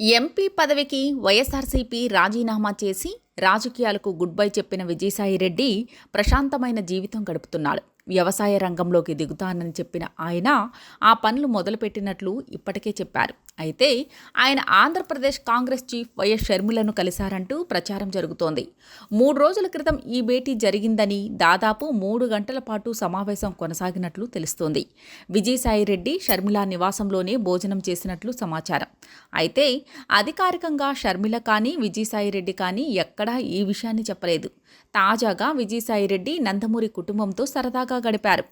MP పదవికి వైఎస్ఆర్సీపీ రాజీనామా చేసి రాజకీయాలకు గుడ్ బై చెప్పిన విజయసాయిరెడ్డి ప్రశాంతమైన జీవితం గడుపుతున్నాడు. వ్యవసాయ రంగంలోకి దిగుతానని చెప్పిన ఆయన ఆ పనులు మొదలుపెట్టినట్లు ఇప్పటికే చెప్పారు. అయితే ఆయన ఆంధ్రప్రదేశ్ కాంగ్రెస్ చీఫ్ వైఎస్ షర్మిలను కలిశారంటూ ప్రచారం జరుగుతోంది. మూడు రోజుల క్రితం ఈ భేటీ జరిగిందని దాదాపు మూడు గంటల పాటు సమావేశం కొనసాగినట్లు తెలుస్తోంది. విజయసాయిరెడ్డి షర్మిల నివాసంలోనే భోజనం చేసినట్లు సమాచారం. అయితే అధికారికంగా షర్మిల కానీ విజయసాయిరెడ్డి కానీ ఎక్కడా ఈ విషయాన్ని చెప్పలేదు. తాజాగా విజయసాయిరెడ్డి నందమూరి కుటుంబంతో సరదాగా గడిపారు.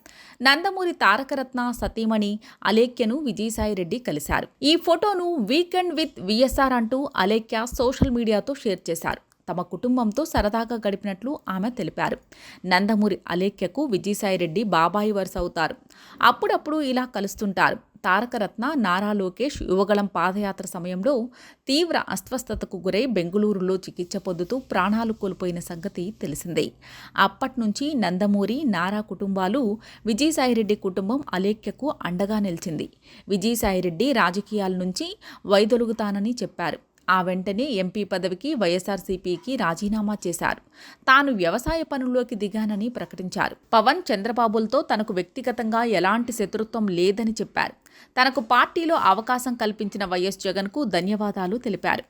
నందమూరి తారకరత్న సతీమణి అలేఖ్యను విజయసాయిరెడ్డి కలిశారు. ఈ ఫోటోను వీకెండ్ విత్ విఎస్ఆర్ అంటూ అలేఖ్య సోషల్ మీడియాతో షేర్ చేశారు. తమ కుటుంబంతో సరదాగా గడిపినట్లు ఆమె తెలిపారు. నందమూరి అలేఖ్యకు విజయసాయిరెడ్డి బాబాయి వరుస అవుతారు. అప్పుడప్పుడు ఇలా కలుస్తుంటారు. తారకరత్న నారా లోకేష్ యువగళం పాదయాత్ర సమయంలో తీవ్ర అస్వస్థతకు గురై బెంగళూరులో చికిత్స పొందుతూ ప్రాణాలు కోల్పోయిన సంగతి తెలిసిందే. అప్పటి నుంచి నందమూరి నారా కుటుంబాలు విజయసాయిరెడ్డి కుటుంబం అలేఖ్యకు అండగా నిలిచింది. విజయసాయిరెడ్డి రాజకీయాల నుంచి వైదొలుగుతానని చెప్పారు. ఆ వెంటనే ఎంపీ పదవికి వైఎస్ఆర్సీపీకి రాజీనామా చేశారు. తాను వ్యవసాయ పనుల్లోకి దిగానని ప్రకటించారు. పవన్ చంద్రబాబులతో తనకు వ్యక్తిగతంగా ఎలాంటి శత్రుత్వం లేదని చెప్పారు. తనకు పార్టీలో అవకాశం కల్పించిన వైఎస్ జగన్కు ధన్యవాదాలు తెలిపారు.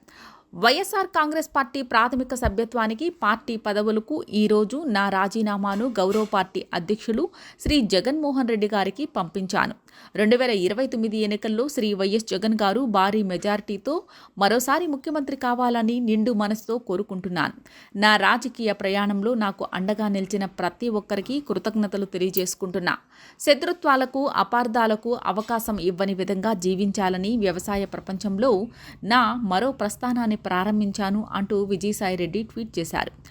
వైఎస్ఆర్ కాంగ్రెస్ పార్టీ ప్రాథమిక సభ్యత్వానికి పార్టీ పదవులకు ఈరోజు నా రాజీనామాను గౌరవ పార్టీ అధ్యక్షులు శ్రీ జగన్మోహన్ రెడ్డి గారికి పంపించాను. రెండు వేల ఇరవై తొమ్మిది ఎన్నికల్లో శ్రీ వైఎస్ జగన్ గారు భారీ మెజారిటీతో మరోసారి ముఖ్యమంత్రి కావాలని నిండు మనసుతో కోరుకుంటున్నాను. నా రాజకీయ ప్రయాణంలో నాకు అండగా నిలిచిన ప్రతి ఒక్కరికి కృతజ్ఞతలు తెలియజేసుకుంటున్నా. శత్రుత్వాలకు అపార్థాలకు అవకాశం ఇవ్వని విధంగా జీవించాలని వ్యవసాయ ప్రపంచంలో నా మరో ప్రస్థానాన్ని ప్రారంభించాను అంటూ విజయసాయిరెడ్డి ట్వీట్ చేశారు.